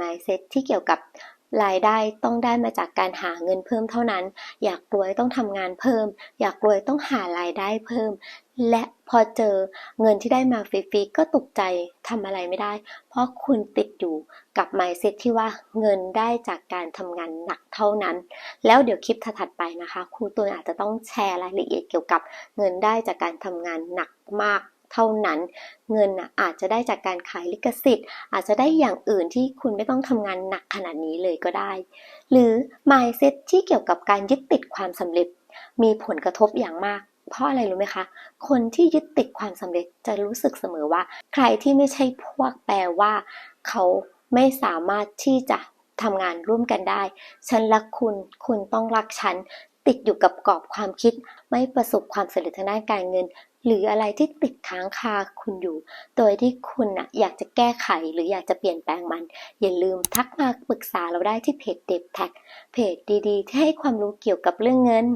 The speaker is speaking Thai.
mindset ที่เกี่ยวกับรายได้ต้องได้มาจากการหาเงินเพิ่มเท่านั้น อยากรวยต้องทำงานเพิ่ม อยากรวยต้องหารายได้เพิ่ม และพอเจอเงินที่ได้มาฟรีๆก็ตกใจทำอะไรไม่ได้ เพราะคุณติดอยู่กับ mindset ที่ว่าเงินได้จากการทำงานหนักเท่านั้น แล้วเดี๋ยวคลิปถัดไปนะคะครูตัวอาจจะต้องแชร์รายละเอียดเกี่ยวกับเงินได้จากการทำงานหนักมาก เท่านั้น เงินน่ะอาจจะได้จากการขายลิขสิทธิ์ อาจจะได้อย่างอื่นที่คุณไม่ต้องทำงานหนักขนาดนี้เลยก็ได้ หรือ mindset ที่เกี่ยวกับการยึดติดความสำเร็จ มีผลกระทบอย่างมากเพราะอะไรรู้ไหมคะ คนที่ยึดติดความสำเร็จจะรู้สึกเสมอว่า ใครที่ไม่ใช่พวกแปลว่า เขาไม่สามารถที่จะทำงานร่วมกันได้ ฉันรักคุณ คุณต้องรักฉัน ติดอยู่กับกรอบความคิด ไม่ประสบความสำเร็จทางด้านการเงิน หรืออะไรที่ติดค้างคาคุณอยู่ โดยที่คุณน่ะอยากจะแก้ไขหรืออยากจะเปลี่ยนแปลงมัน อย่าลืมทักมาปรึกษาเราได้ที่เพจเด็บแท็กเพจดีๆ ที่ให้ความรู้เกี่ยวกับเรื่องเงิน